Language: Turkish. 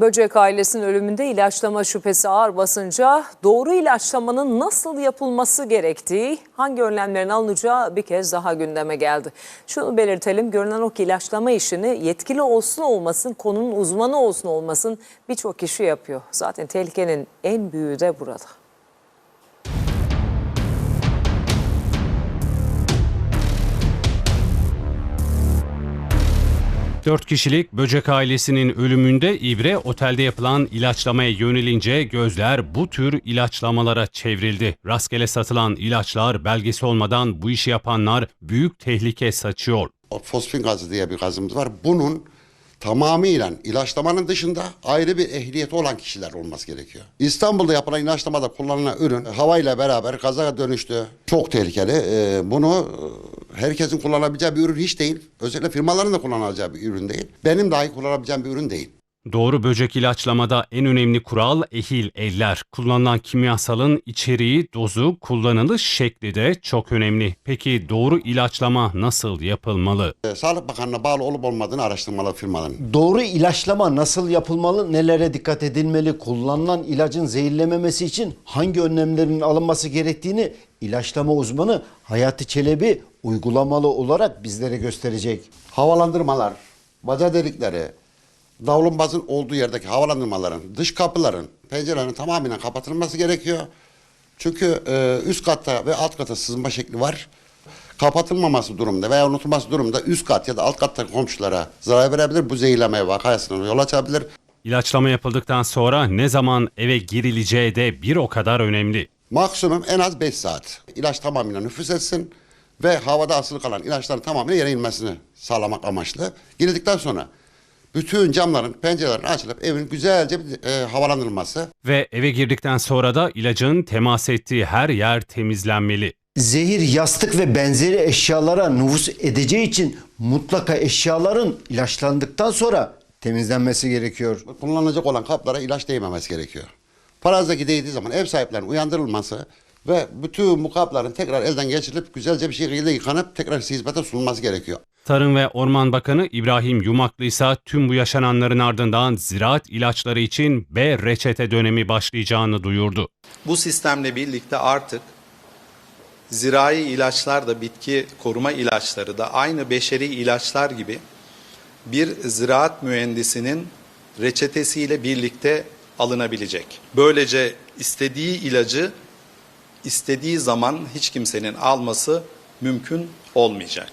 Böcek ailesinin ölümünde ilaçlama şüphesi ağır basınca doğru ilaçlamanın nasıl yapılması gerektiği, hangi önlemlerin alınacağı bir kez daha gündeme geldi. Şunu belirtelim, görünen o ki ilaçlama işini yetkili olsun olmasın, konunun uzmanı olsun olmasın birçok kişi yapıyor. Zaten tehlikenin en büyüğü de burada. Dört kişilik böcek ailesinin ölümünde ibre otelde yapılan ilaçlamaya yönelince gözler bu tür ilaçlamalara çevrildi. Rastgele satılan ilaçlar belgesi olmadan bu işi yapanlar büyük tehlike saçıyor. Fosfin gazı diye bir gazımız var. Bunun tamamıyla ilaçlamanın dışında ayrı bir ehliyeti olan kişiler olması gerekiyor. İstanbul'da yapılan ilaçlamada kullanılan ürün havayla beraber gaza dönüştü. Çok tehlikeli. Ee, bunu herkesin kullanabileceği bir ürün hiç değil. Özellikle firmaların da kullanabileceği bir ürün değil. Benim dahi kullanabileceğim bir ürün değil. Doğru böcek ilaçlamada en önemli kural ehil eller. Kullanılan kimyasalın içeriği, dozu, kullanılış şekli de çok önemli. Peki doğru ilaçlama nasıl yapılmalı? Ee, Sağlık Bakanlığı'na bağlı olup olmadığını araştırmalı firmaların. Doğru ilaçlama nasıl yapılmalı, nelere dikkat edilmeli, kullanılan ilacın zehirlememesi için hangi önlemlerin alınması gerektiğini ilaçlama uzmanı Hayati Çelebi uygulamalı olarak bizlere gösterecek. havalandırmalar, baca delikleri, davlumbazın olduğu yerdeki havalandırmaların, dış kapıların, pencerelerin tamamen kapatılması gerekiyor. Çünkü e, üst katta ve alt kata sızma şekli var. Kapatılmaması durumda veya unutulması durumda üst kat ya da alt kattaki komşulara zarar verebilir. Bu zehirlemeye vakayasına yol açabilir. İlaçlama yapıldıktan sonra ne zaman eve girileceği de bir o kadar önemli. Maksimum en az 5 saat. İlaç tamamıyla nüfuz etsin ve havada asılı kalan ilaçların tamamıyla yere inmesini sağlamak amaçlı. Girildikten sonra bütün camların, pencerelerin açılıp evin güzelce bir, e, havalandırılması. Ve eve girdikten sonra da ilacın temas ettiği her yer temizlenmeli. Zehir, yastık ve benzeri eşyalara nüfus edeceği için mutlaka eşyaların ilaçlandıktan sonra temizlenmesi gerekiyor. Kullanılacak olan kaplara ilaç değmemesi gerekiyor. Farazdaki değdiği zaman ev sahiplerinin uyandırılması ve bütün bu kapların tekrar elden geçirilip güzelce bir şekilde yıkanıp tekrar hizmete sunulması gerekiyor. Tarım ve Orman Bakanı İbrahim Yumaklı ise tüm bu yaşananların ardından ziraat ilaçları için B reçete dönemi başlayacağını duyurdu. Bu sistemle birlikte artık zirai ilaçlar da bitki koruma ilaçları da aynı beşeri ilaçlar gibi bir ziraat mühendisinin reçetesiyle birlikte alınabilecek. Böylece istediği ilacı istediği zaman hiç kimsenin alması mümkün olmayacak.